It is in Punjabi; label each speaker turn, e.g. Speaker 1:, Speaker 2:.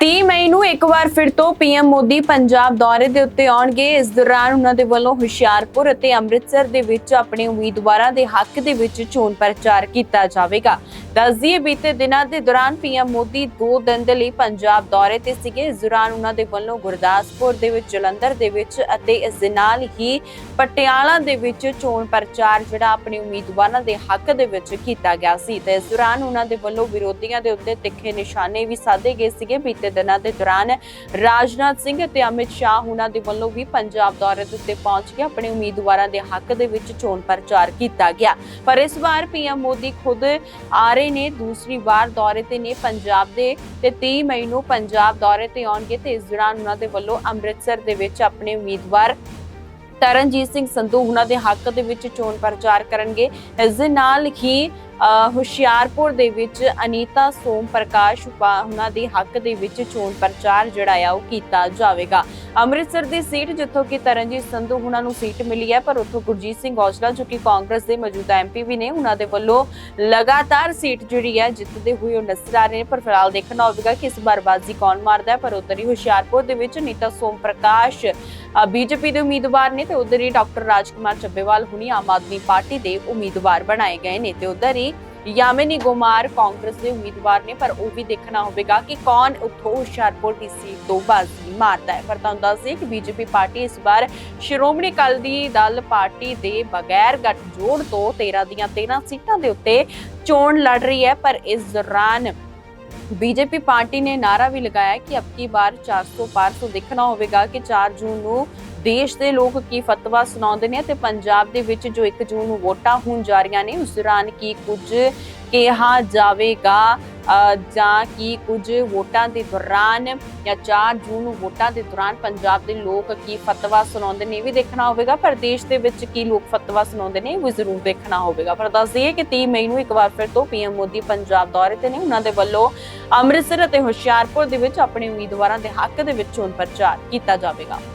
Speaker 1: 30 ਮਈ ਨੂੰ ਇੱਕ ਵਾਰ ਫਿਰ ਤੋਂ ਪੀਐਮ ਮੋਦੀ ਪੰਜਾਬ ਦੌਰੇ ਦੇ ਉੱਤੇ ਆਉਣਗੇ। ਇਸ ਦੌਰਾਨ ਉਹਨਾਂ ਦੇ ਵੱਲੋਂ ਹੁਸ਼ਿਆਰਪੁਰ ਅਤੇ ਅੰਮ੍ਰਿਤਸਰ ਦੇ ਵਿੱਚ ਆਪਣੇ ਉਮੀਦਵਾਰਾਂ ਦੇ ਹੱਕ ਦੇ ਵਿੱਚ ਚੋਣ ਪ੍ਰਚਾਰ ਕੀਤਾ ਜਾਵੇਗਾ। ਦੱਸਦੀਏ, ਬੀਤੇ ਦਿਨਾਂ ਦੇ ਦੌਰਾਨ ਪੀਐਮ ਮੋਦੀ 2 ਦਿਨ ਦੇ ਲਈ ਪੰਜਾਬ ਦੌਰੇ ਤੇ ਸੀਗੇ। ਇਸ ਦੌਰਾਨ ਉਹਨਾਂ ਦੇ ਵੱਲੋਂ ਗੁਰਦਾਸਪੁਰ ਦੇ ਵਿੱਚ, ਜਲੰਧਰ ਦੇ ਵਿੱਚ ਅਤੇ ਇਸ ਦੇ ਨਾਲ ਹੀ ਪਟਿਆਲਾ ਦੇ ਵਿੱਚ ਚੋਣ ਪ੍ਰਚਾਰ ਜਿਹੜਾ ਆਪਣੇ ਉਮੀਦਵਾਰਾਂ ਦੇ ਹੱਕ ਦੇ ਵਿੱਚ ਕੀਤਾ ਗਿਆ ਸੀ। ਤੇ ਇਸ ਦੌਰਾਨ ਉਹਨਾਂ ਦੇ ਵੱਲੋਂ ਵਿਰੋਧੀਆਂ ਦੇ ਉੱਤੇ ਤਿੱਖੇ ਨਿਸ਼ਾਨੇ ਵੀ ਸਾਧੇ ਗਏ ਸੀਗੇ। ਬੀਤੇ ਦਿਨਾਂ ਦੇ ਦੌਰਾਨ ਰਾਜਨਾਥ ਸਿੰਘ ਅਤੇ ਅਮਿਤ ਸ਼ਾਹ ਉਹਨਾਂ ਦੇ ਵੱਲੋਂ ਵੀ ਪੰਜਾਬ ਦੌਰੇ ਦੇ ਪਹੁੰਚ ਕੇ ਆਪਣੇ ਉਮੀਦਵਾਰਾਂ ਦੇ ਹੱਕ ਦੇ ਵਿੱਚ ਚੋਣ ਪ੍ਰਚਾਰ ਕੀਤਾ ਗਿਆ। ਪਰ ਇਸ ਵਾਰ ਪੀਐਮ ਮੋਦੀ ਖੁਦ ਆ ਰਹੇ ਨੇ, ਦੂਸਰੀ ਵਾਰ ਦੌਰੇ ਤੇ ਨੇ ਪੰਜਾਬ ਦੇ ਤੇ 30 ਮਈ ਨੂੰ ਪੰਜਾਬ ਦੌਰੇ ਤੇ ਆਉਣਗੇ ਤੇ ਇਸ ਦੌਰਾਨ ਉਹਨਾਂ ਦੇ ਵੱਲੋਂ ਅੰਮ੍ਰਿਤਸਰ ਦੇ ਵਿੱਚ ਆਪਣੇ ਉਮੀਦਵਾਰ ਤਰਨਜੀਤ ਸਿੰਘ ਸੰਧੂ ਉਹਨਾਂ ਦੇ ਹੱਕ ਦੇ ਵਿੱਚ ਚੋਣ ਪ੍ਰਚਾਰ ਕਰਨਗੇ। ਇਸ ਦੇ ਨਾਲ ਹੀ ਹੁਸ਼ਿਆਰਪੁਰ ਦੇ ਵਿੱਚ ਅਨੀਤਾ ਸੋਮ ਪ੍ਰਕਾਸ਼ ਉਹਨਾਂ ਦੇ ਹੱਕ ਦੇ ਵਿੱਚ ਚੋਣ ਪ੍ਰਚਾਰ ਜਿਹੜਾ ਆ ਉਹ ਕੀਤਾ ਜਾਵੇਗਾ। ਅੰਮ੍ਰਿਤਸਰ ਦੀ ਸੀਟ ਜਿੱਥੋਂ ਕਿ ਤਰਨਜੀਤ ਸੰਧੂ ਉਹਨਾਂ ਨੂੰ ਸੀਟ ਮਿਲੀ ਹੈ, ਪਰ ਉੱਥੋਂ ਗੁਰਜੀਤ ਸਿੰਘ ਔਜਲਾ ਜੋ ਕਿ ਕਾਂਗਰਸ ਦੇ ਮੌਜੂਦਾ ਐਮਪੀ ਵੀ ਨੇ, ਉਹਨਾਂ ਦੇ ਵੱਲੋਂ ਲਗਾਤਾਰ ਸੀਟ ਜਿਹੜੀ ਹੈ ਜਿੱਤਦੇ ਹੋਏ ਉਹ ਨਜ਼ਰ ਆ ਰਹੇ ਨੇ। ਪਰ ਫਿਲਹਾਲ ਦੇਖਣਾ ਹੋਵੇਗਾ ਕਿ ਇਸ ਵਾਰ ਬਾਜ਼ੀ ਕੌਣ ਮਾਰਦਾ ਹੈ, ਪਰ ਉਧਰ ਹੀ ਹੁਸ਼ਿਆਰਪੁਰ ਦੇ ਵਿੱਚ ਨੀਤਾ ਸੋਮ ਪ੍ਰਕਾਸ਼ ਬੀਜੇਪੀ ਦੇ ਉਮੀਦਵਾਰ ਨੇ ਤੇ ਉਧਰ ਹੀ ਡਾਕਟਰ ਰਾਜਕੁਮਾਰ ਚੱਬੇਵਾਲ ਹੁਣੀ ਆਮ ਆਦਮੀ ਪਾਰਟੀ ਦੇ ਉਮੀਦਵਾਰ ਬਣਾਏ ਗਏ ਨੇ ਤੇ ਉਧਰ ਹੀ ਯਾਮਿਨੀ ਗੁਮਾਰ ਕਾਂਗਰਸ ਦੇ ਉਮੀਦਵਾਰ ਨੇ, ਪਰ ਉਹ ਵੀ ਦੇਖਣਾ ਹੋਵੇਗਾ ਕਿ ਕੌਣ ਉੱਥੋਂ ਹੁਸ਼ਿਆਰਪੁਰ ਦੀ ਸੀਟ ਤੋਂ ਬਾਜ਼ੀ ਮਾਰਦਾ ਹੈ। ਪਰ ਤੁਹਾਨੂੰ ਦੱਸ ਦਈਏ ਕਿ ਬੀਜੇਪੀ ਪਾਰਟੀ ਇਸ ਵਾਰ ਸ਼੍ਰੋਮਣੀ ਅਕਾਲੀ ਦਲ ਪਾਰਟੀ ਦੇ ਬਗੈਰ ਗੱਠਜੋੜ ਤੋਂ 13 ਦੀਆਂ 13 ਸੀਟਾਂ ਦੇ ਉੱਤੇ ਚੋਣ ਲੜ ਰਹੀ ਹੈ, ਪਰ ਇਸ ਦੌਰਾਨ ਬੀਜੇਪੀ ਪਾਰਟੀ ਨੇ ਨਾਰਾ ਵੀ ਲਗਾਇਆ ਕਿ ਅਬ ਵਾਰ ਬਾਰ 400 ਪਾਰ ਤੋਂ ਦੇਖਣਾ ਹੋਵੇਗਾ ਕਿ 4 ਜੂਨ ਨੂੰ ਦੇਸ਼ ਦੇ ਲੋਕ ਕੀ ਫਤਵਾ ਸੁਣਾਉਂਦੇ ਨੇ ਤੇ ਪੰਜਾਬ ਦੇ ਵਿੱਚ ਜੋ 1 ਜੂਨ ਨੂੰ ਵੋਟਾਂ ਹੋਣ ਜਾ ਰਹੀਆਂ ਨੇ, ਉਸ ਦੌਰਾਨ ਕੀ ਕੁਝ ਕਿਹਾ ਜਾਵੇਗਾ? ਜਾਂ ਕੀ ਕੁਝ ਵੋਟਾਂ ਦੇ ਦੌਰਾਨ ਜਾਂ 4 ਜੂਨ ਨੂੰ ਵੋਟਾਂ ਦੇ ਦੌਰਾਨ ਪੰਜਾਬ ਦੇ ਲੋਕ ਕੀ ਫਤਵਾ ਸੁਣਾਉਂਦੇ ਨੇ ਇਹ ਵੀ ਦੇਖਣਾ ਹੋਵੇਗਾ, ਪਰ ਦੇਸ਼ ਦੇ ਵਿੱਚ ਕੀ ਲੋਕ ਫਤਵਾ ਸੁਣਾਉਂਦੇ ਨੇ ਇਹ ਵੀ ਜ਼ਰੂਰ ਦੇਖਣਾ ਹੋਵੇਗਾ। ਪਰ ਦੱਸ ਦਈਏ ਕਿ 30 ਮਈ ਨੂੰ ਇੱਕ ਵਾਰ ਫਿਰ ਤੋਂ ਪੀਐਮ ਮੋਦੀ ਪੰਜਾਬ ਦੌਰੇ ਤੇ ਨੇ, ਉਹਨਾਂ ਦੇ ਵੱਲੋਂ ਅੰਮ੍ਰਿਤਸਰ ਅਤੇ ਹੁਸ਼ਿਆਰਪੁਰ ਦੇ ਵਿੱਚ ਆਪਣੇ ਉਮੀਦਵਾਰਾਂ ਦੇ ਹੱਕ ਦੇ ਵਿੱਚ ਚੋਣ ਪ੍ਰਚਾਰ ਕੀਤਾ ਜਾਵੇਗਾ।